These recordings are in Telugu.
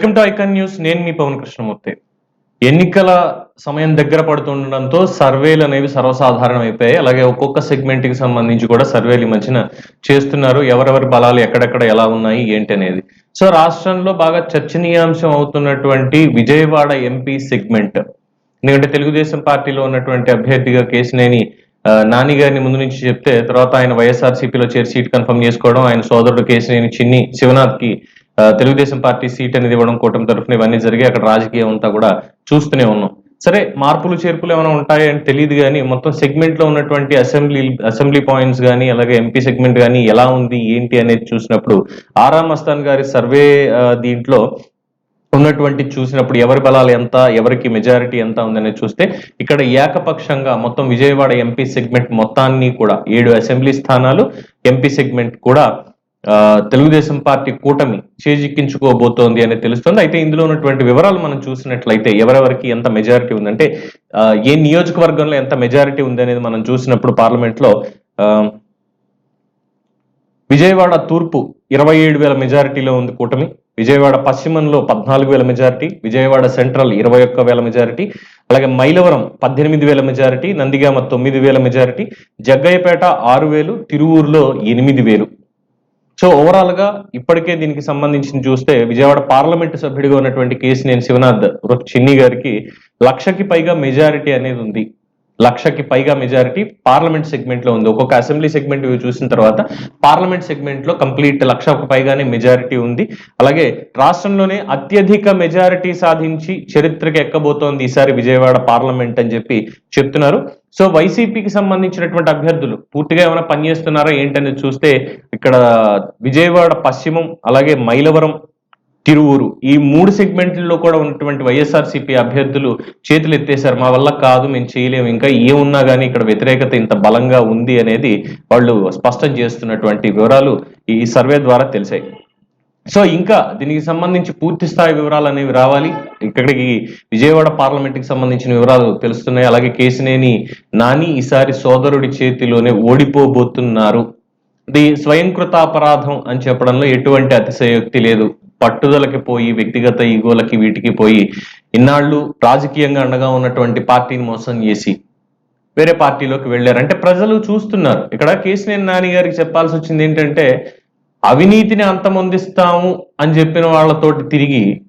Welcome to icon news. నేను మీ పవన్ కృష్ణమూర్తి. ఎన్నికల సమయం దగ్గర పడుతుండడంతో సర్వేలు అనేవి సర్వసాధారణం అయిపోయాయి అలాగే ఒక్కొక్క సెగ్మెంట్కి సంబంధించి కూడా సర్వేలు ఈ మధ్యన చేస్తున్నారు. ఎవరెవరి బలాలు ఎక్కడెక్కడ ఎలా ఉన్నాయి ఏంటి అనేది. సో రాష్ట్రంలో బాగా చర్చనీయాంశం అవుతున్నటువంటి విజయవాడ ఎంపీ సెగ్మెంట్. ఎందుకంటే తెలుగుదేశం పార్టీలో ఉన్నటువంటి అభ్యర్థిగా కేసినేని నాని గారిని ముందు నుంచి చెప్తే తర్వాత ఆయన వైఎస్ఆర్సీపీలో చేరి సీట్ కన్ఫర్మ్ చేసుకోవడం ఆయన సోదరుడు కేసినేని చిన్ని శివనాథ్కి తెలుగుదేశం పార్టీ సీట్ అనేది ఇవ్వడం కూటమి తరఫున ఇవన్నీ జరిగి అక్కడ రాజకీయం అంతా కూడా చూస్తూనే ఉన్నాం. సరే మార్పులు చేర్పులు ఏమైనా ఉంటాయని అని తెలియదు కానీ మొత్తం సెగ్మెంట్లో ఉన్నటువంటి అసెంబ్లీ అసెంబ్లీ పాయింట్స్ కానీ అలాగే ఎంపీ సెగ్మెంట్ కానీ ఎలా ఉంది ఏంటి అనేది చూసినప్పుడు ఆరా మస్తాన్ గారి సర్వే దీంట్లో ఉన్నటువంటి చూసినప్పుడు ఎవరి బలాలు ఎంత ఎవరికి మెజారిటీ ఎంత ఉందనేది చూస్తే ఇక్కడ ఏకపక్షంగా మొత్తం విజయవాడ ఎంపీ సెగ్మెంట్ మొత్తాన్ని కూడా ఏడు అసెంబ్లీ స్థానాలు ఎంపీ సెగ్మెంట్ కూడా తెలుగుదేశం పార్టీ కూటమి చేజిక్కించుకోబోతోంది అనేది తెలుస్తుంది. అయితే ఇందులో ఉన్నటువంటి వివరాలు మనం చూసినట్లయితే ఎవరెవరికి ఎంత మెజారిటీ ఉందంటే ఏ నియోజకవర్గంలో ఎంత మెజారిటీ ఉంది అనేది మనం చూసినప్పుడు పార్లమెంట్లో ఆ, విజయవాడ తూర్పు ఇరవై ఏడు వేల మెజారిటీలో ఉంది కూటమి విజయవాడ పశ్చిమంలో పద్నాలుగు వేల మెజారిటీ విజయవాడ సెంట్రల్ ఇరవై ఒక్క వేల మెజారిటీ అలాగే మైలవరం పద్దెనిమిది వేల మెజారిటీ నందిగామ తొమ్మిది వేల మెజారిటీ జగ్గయ్యపేట ఆరు వేలు తిరువూరులో ఎనిమిది వేలు. సో ఓవరాల్గా ఇప్పటికే దీనికి సంబంధించి చూస్తే విజయవాడ పార్లమెంట్ సభ్యుడిగా ఉన్నటువంటి కేసినేని శివనాథ్ చిన్ని గారికి లక్షకి పైగా మెజారిటీ అనేది ఉంది. లక్షకి పైగా మెజారిటీ పార్లమెంట్ సెగ్మెంట్లో ఉంది. ఒక్కొక్క అసెంబ్లీ సెగ్మెంట్ చూసిన తర్వాత పార్లమెంట్ సెగ్మెంట్లో కంప్లీట్ లక్షకు పైగానే మెజారిటీ ఉంది. అలాగే రాష్ట్రంలోనే అత్యధిక మెజారిటీ సాధించి చరిత్రకి ఎక్కబోతోంది ఈసారి విజయవాడ పార్లమెంట్ అని చెప్పి చెప్తున్నారు. సో వైసీపీకి సంబంధించినటువంటి అభ్యర్థులు పూర్తిగా ఏమైనా పనిచేస్తున్నారా ఏంటనేది చూస్తే ఇక్కడ విజయవాడ పశ్చిమం అలాగే మైలవరం తిరువురు. ఈ మూడు సెగ్మెంట్లలో కూడా ఉన్నటువంటి వైఎస్ఆర్సీపీ అభ్యర్థులు చేతులు ఎత్తేసారు మా వల్ల కాదు మేము చేయలేము. ఇంకా ఏమున్నా కానీ ఇక్కడ వ్యతిరేకత ఇంత బలంగా ఉంది అనేది వాళ్ళు స్పష్టం చేస్తున్నటువంటి వివరాలు ఈ సర్వే ద్వారా తెలిసాయి. సో ఇంకా దీనికి సంబంధించి పూర్తి స్థాయి వివరాలు అనేవి రావాలి. ఇక్కడికి విజయవాడ పార్లమెంట్కి సంబంధించిన వివరాలు తెలుస్తున్నాయి. అలాగే కేసినేని నాని ఈసారి సోదరుడి చేతిలోనే ఓడిపోబోతున్నారు. ఇది స్వయంకృత అపరాధం అని చెప్పడంలో ఎటువంటి అతిశయోక్తి లేదు. పట్టుదలకి పోయి వ్యక్తిగత ఈగోలకి వీటికి పోయి ఇన్నాళ్ళు రాజకీయంగా అండగా ఉన్నటువంటి పార్టీని మోసం చేసి వేరే పార్టీలోకి వెళ్ళారు. అంటే ప్రజలు చూస్తున్నారు. ఇక్కడ కేసీఆర్ నాని గారికి చెప్పాల్సి వచ్చింది ఏంటంటే అవినీతిని అంతమొందిస్తాము అని చెప్పిన వాళ్ళతోటి తిరిగి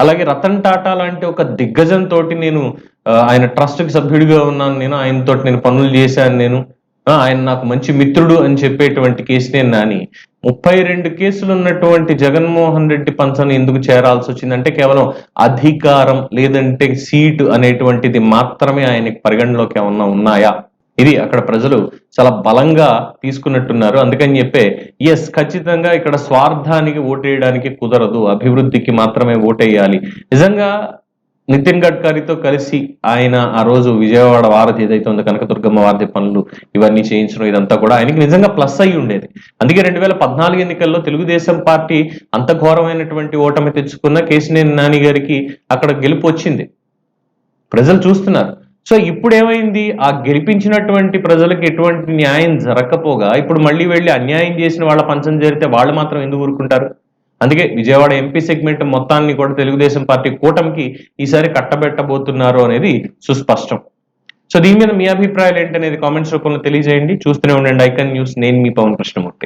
అలాగే రతన్ టాటా లాంటి ఒక దిగ్గజం తోటి నేను ఆయన ట్రస్ట్కి సభ్యుడిగా ఉన్నాను. నేను ఆయనతోటి నేను పనులు చేశాను. నేను ఆయన నాకు మంచి మిత్రుడు అని చెప్పేటువంటి కేసునే నాని ముప్పై రెండు కేసులు ఉన్నటువంటి జగన్మోహన్ రెడ్డి పంచను ఎందుకు చేరాల్సి వచ్చిందంటే కేవలం అధికారం లేదంటే సీటు అనేటువంటిది మాత్రమే ఆయనకి పరిగణలోకి ఏమన్నా ఉన్నాయా? ఇది అక్కడ ప్రజలు చాలా బలంగా తీసుకున్నట్టున్నారు. అందుకని చెప్పే ఎస్ ఖచ్చితంగా ఇక్కడ స్వార్థానికి ఓటేయడానికి కుదరదు అభివృద్ధికి మాత్రమే ఓటేయాలి. నిజంగా నితిన్ గడ్కరీతో కలిసి ఆయన ఆ రోజు విజయవాడ వారధి ఏదైతే ఉందో కనకదుర్గమ్మ వారధి పనులు ఇవన్నీ చేయించడం ఇదంతా కూడా ఆయనకి నిజంగా ప్లస్ అయి ఉండేది. అందుకే రెండు వేల పద్నాలుగు ఎన్నికల్లో తెలుగుదేశం పార్టీ అంత ఘోరమైనటువంటి ఓటమి తెచ్చుకున్న కేసినేని నాని గారికి అక్కడ గెలుపు వచ్చింది. ప్రజలు చూస్తున్నారు. సో ఇప్పుడు ఏమైంది ఆ గెలిపించినటువంటి ప్రజలకు ఎటువంటి న్యాయం జరగకపోగా ఇప్పుడు మళ్ళీ వెళ్ళి అన్యాయం చేసిన వాళ్ళ పంచం జరిగితే వాళ్ళు మాత్రం ఎందుకు ఊరుకుంటారు? అందుకే విజయవాడ ఎంపీ సెగ్మెంట్ మొత్తాన్ని కూడా తెలుగుదేశం పార్టీ కూటమికి ఈసారి కట్టబెట్టబోతున్నారు అనేది సుస్పష్టం. సో దీని మీద మీ అభిప్రాయాలు ఏంటనేది కామెంట్స్ రూపంలో తెలియజేయండి. చూస్తూనే ఉండండి ఐకన్ న్యూస్. నేను మీ పవన్ కృష్ణమూర్తి.